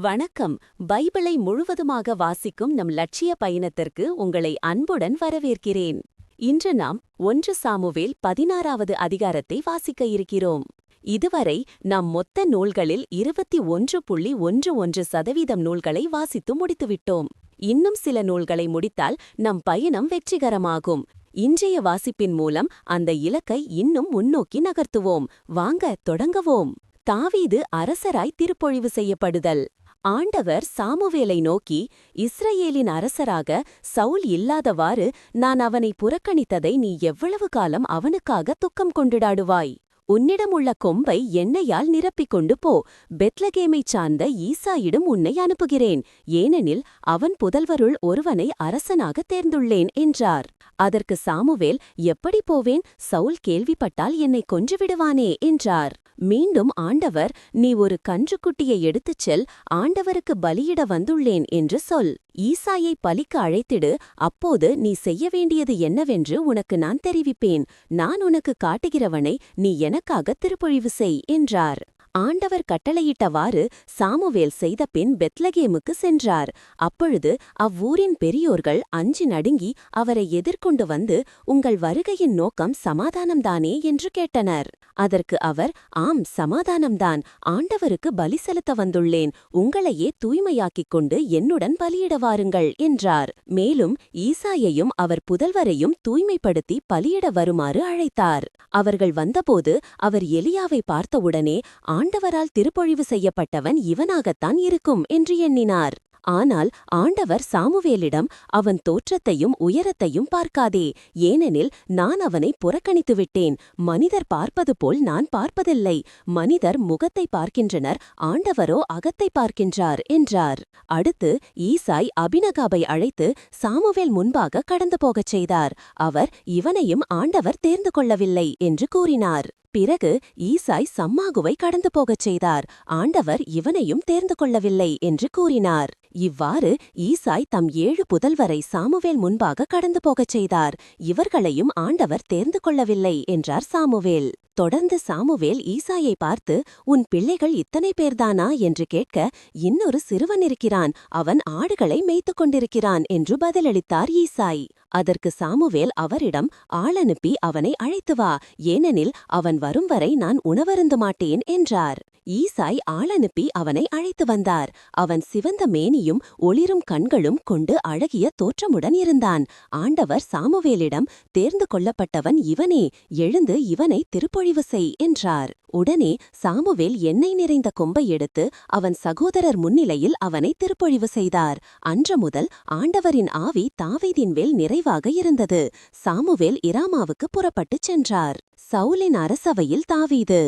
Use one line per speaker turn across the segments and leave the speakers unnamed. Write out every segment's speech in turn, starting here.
வணக்கம். பைபிளை முழுவதுமாக வாசிக்கும் நம் லட்சிய பயணத்திற்கு உங்களை அன்புடன் வரவேற்கிறேன். இன்று நாம் ஒன்று சாமுவேல் பதினாறாவது அதிகாரத்தை வாசிக்க இருக்கிறோம். இதுவரை நாம் மொத்த நூல்களில் இருபத்தி ஒன்று புள்ளி ஒன்று ஒன்று சதவீதம் நூல்களை வாசித்து முடித்துவிட்டோம். இன்னும் சில நூல்களை முடித்தால் நம் பயணம் வெற்றிகரமாகும். இன்றைய வாசிப்பின் மூலம் அந்த இலக்கை இன்னும் முன்னோக்கி நகர்த்துவோம். வாங்க தொடங்குவோம். தாவீது அரசராய் திருப்பொழிவு செய்யப்படுதல். ஆண்டவர் சாமுவேலை நோக்கி இஸ்ரேலின் அரசராக சவுல் இல்லாதவாறு நான் அவனை புறக்கணித்ததை நீ எவ்வளவு காலம் அவனுக்காக துக்கம் கொண்டிடாடுவாய்? உன்னிடமுள்ள கொம்பை எண்ணெயால் நிரப்பிக் கொண்டு போ. பெத்லகேமைச் சார்ந்த ஈசாயிடம் உன்னை அனுப்புகிறேன். ஏனெனில் அவன் புதல்வருள் ஒருவனை அரசனாக தேர்ந்துள்ளேன் என்றார். அதற்கு சாமுவேல் எப்படி போவேன்? சவுல் கேள்விப்பட்டால் என்னை கொன்றுவிடுவானே என்றார். மீண்டும் ஆண்டவர் நீ ஒரு கன்றுக்குட்டியை எடுத்துச் செல் ஆண்டவருக்கு பலியிட வந்துள்ளேன் என்று சொல். ஈசாயை பலிக்க அழைத்திடு அப்போது நீ செய்ய வேண்டியது என்னவென்று உனக்கு நான் தெரிவிப்பேன். நான் உனக்கு காட்டுகிறவனை நீ எனக்காக திருப்பொழிவு செய் என்றார். ஆண்டவர் கட்டளையிட்டவாறு சாமுவேல் செய்த பின் பெத்லகேமுக்கு சென்றார். அப்பொழுது அவ்வூரின் பெரியோர்கள் அஞ்சு நடுங்கி அவரை எதிர்கொண்டு வந்து உங்கள் வருகையின் நோக்கம் சமாதானம்தானே? என்று கேட்டனர். அதற்கு அவர் ஆம் சமாதானம்தான். ஆண்டவருக்கு பலி செலுத்த வந்துள்ளேன். உங்களையே தூய்மையாக்கிக் கொண்டு என்னுடன் பலியிட வாருங்கள் என்றார். மேலும் ஈசாயையும் அவர் புதல்வரையும் தூய்மைப்படுத்தி பலியிட வருமாறு அழைத்தார். அவர்கள் வந்தபோது அவர் எலியாவை பார்த்தவுடனே ஆண்டவரால் திருப்பொழிவு செய்யப்பட்டவன் இவனாகத்தான் இருக்கும் என்று எண்ணினார். ஆனால் ஆண்டவர் சாமுவேலிடம் அவன் தோற்றத்தையும் உயரத்தையும் பார்க்காதே. ஏனெனில் நான் அவனை புறக்கணித்துவிட்டேன். மனிதர் பார்ப்பது போல் நான் பார்ப்பதில்லை. மனிதர் முகத்தை பார்க்கின்றனர். ஆண்டவரோ அகத்தை பார்க்கின்றார் என்றார். அடுத்து ஈசாய் அபினகாபை அழைத்து சாமுவேல் முன்பாக கடந்து போகச் செய்தார். அவர் இவனையும் ஆண்டவர் தேர்ந்து கொள்ளவில்லை என்று கூறினார். பிறகு ஈசாய் சம்மாகுவை கடந்து போகச் செய்தார். ஆண்டவர் இவனையும் தேர்ந்து கொள்ளவில்லை என்று கூறினார். இவ்வாறு ஈசாய் தம் ஏழு புதல்வரை சாமுவேல் முன்பாக கடந்து போகச் செய்தார். இவர்களையும் ஆண்டவர் தேர்ந்து கொள்ளவில்லை என்றார் சாமுவேல். தொடர்ந்து சாமுவேல் ஈசாயை பார்த்து உன் பிள்ளைகள் இத்தனை பேர்தானா என்று கேட்க இன்னொரு சிறுவன் இருக்கிறான். அவன் ஆடுகளை மேய்த்துக் கொண்டிருக்கிறான் என்று பதிலளித்தார் ஈசாய். அதற்கு சாமுவேல் அவரிடம் ஆளனுப்பி அவனை அழைத்து வா. ஏனெனில் அவன் வரும் வரை நான் உணவருந்து மாட்டேன் என்றார். ஈசாய் ஆளனுப்பி அவனை அழைத்து வந்தார். அவன் சிவந்த மேனியும் ஒளிரும் கண்களும் கொண்டு அழகிய தோற்றமுடன் இருந்தான். ஆண்டவர் சாமுவேலிடம் தேர்ந்து கொள்ளப்பட்டவன் இவனே எழுந்து இவனை திருப்பொழிவு செய் என்றார். உடனே சாமுவேல் எண்ணெய் நிறைந்த கொம்பை எடுத்து அவன் சகோதரர் முன்னிலையில் அவனை திருப்பொழிவு செய்தார். அன்று முதல் ஆண்டவரின் ஆவி தாவீதின் வேல் நிறைவாக இருந்தது. சாமுவேல் இராமாவுக்கு புறப்பட்டுச் சென்றார். சவுலின் அரசவையில் தாவீது.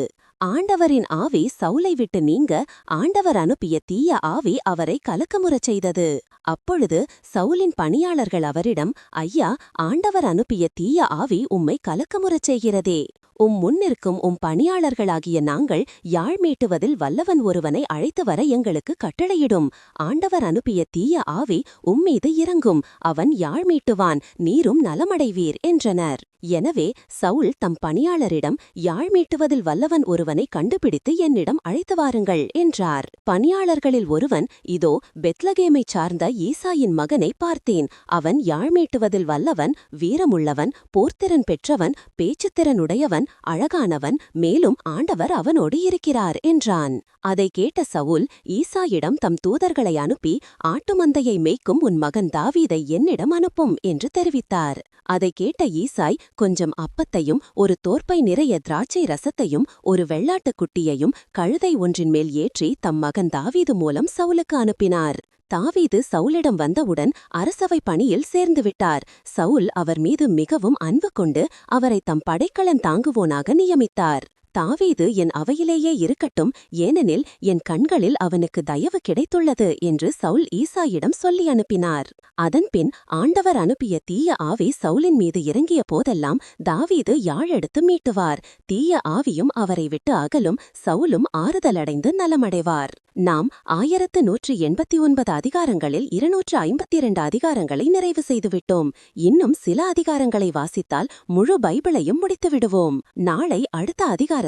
ஆண்டவரின் ஆவி சவுலை விட்டு நீங்க ஆண்டவர் அனுப்பிய தீய ஆவி அவரை கலக்கமுறச் செய்தது. அப்பொழுது சவுலின் பணியாளர்கள் அவரிடம் ஐயா ஆண்டவர் அனுப்பிய தீய ஆவி உம்மை கலக்கமுறச் செய்கிறதே. உம் முன்னிற்கும் உம் பணியாளர்களாகிய நாங்கள் யாழ் மீட்டுவதில் வல்லவன் ஒருவனை அழைத்து வர எங்களுக்கு கட்டளையிடும். ஆண்டவர் அனுப்பிய தீய ஆவி உம்மீது இறங்கும். அவன் யாழ் மீட்டுவான் நீரும் நலமடைவீர் என்றனர். எனவே சவுல் தம் பணியாளரிடம் யாழ் மீட்டுவதில் வல்லவன் ஒருவனை கண்டுபிடித்து என்னிடம் அழைத்து வாருங்கள் என்றார். பணியாளர்களில் ஒருவன் இதோ பெத்லகேமைச் சார்ந்த ஈசாயின் மகனை பார்த்தேன். அவன் யாழ் மீட்டுவதில் வல்லவன் வீரமுள்ளவன் போர்த்திறன் பெற்றவன் பேச்சுத்திறனுடையவன் அழகானவன் மேலும் ஆண்டவர் அவனோடு இருக்கிறார் என்றான். அதை கேட்ட சவுல் ஈசாயிடம் தம் தூதர்களை அனுப்பி ஆட்டுமந்தையை மேய்க்கும் உன் மகன் தாவீதை என்னிடம் அனுப்பும் என்று தெரிவித்தார். அதை கேட்ட ஈசாய் கொஞ்சம் அப்பத்தையும் ஒரு தோற்பை நிறைய திராட்சை ரசத்தையும் ஒரு வெள்ளாட்டுக் குட்டியையும் கழுதை ஒன்றின் மேல் ஏற்றி தம் மகன் தாவீது மூலம் சவுலுக்கு அனுப்பினார். தாவீது சவுலிடம் வந்தவுடன் அரசவை பணியில் சேர்ந்துவிட்டார் சவுல் அவர் மீது மிகவும் அன்பு கொண்டு அவரை தம் படைக்கலன் தாங்குவோனாக நியமித்தார். தாவீது என் அவையிலேயே இருக்கட்டும் ஏனெனில் என் கண்களில் அவனுக்கு தயவு கிடைத்துள்ளது என்று சவுல் ஈசாயிடம் சொல்லி அனுப்பினார். அதன்பின் ஆண்டவர் அனுப்பிய தீய ஆவி சவுலின் மீது இறங்கிய போதெல்லாம் தாவீது யாழெடுத்து மீட்டுவார். தீய ஆவியும் அவரை விட்டு அகலும் சவுலும் ஆறுதலடைந்து நலமடைவார். நாம் ஆயிரத்து நூற்றி எண்பத்தி ஒன்பது அதிகாரங்களில் இருநூற்று ஐம்பத்தி இரண்டு அதிகாரங்களை நிறைவு செய்துவிட்டோம். இன்னும் சில அதிகாரங்களை வாசித்தால் முழு பைபிளையும் முடித்துவிடுவோம். நாளை அடுத்த அதிகாரம்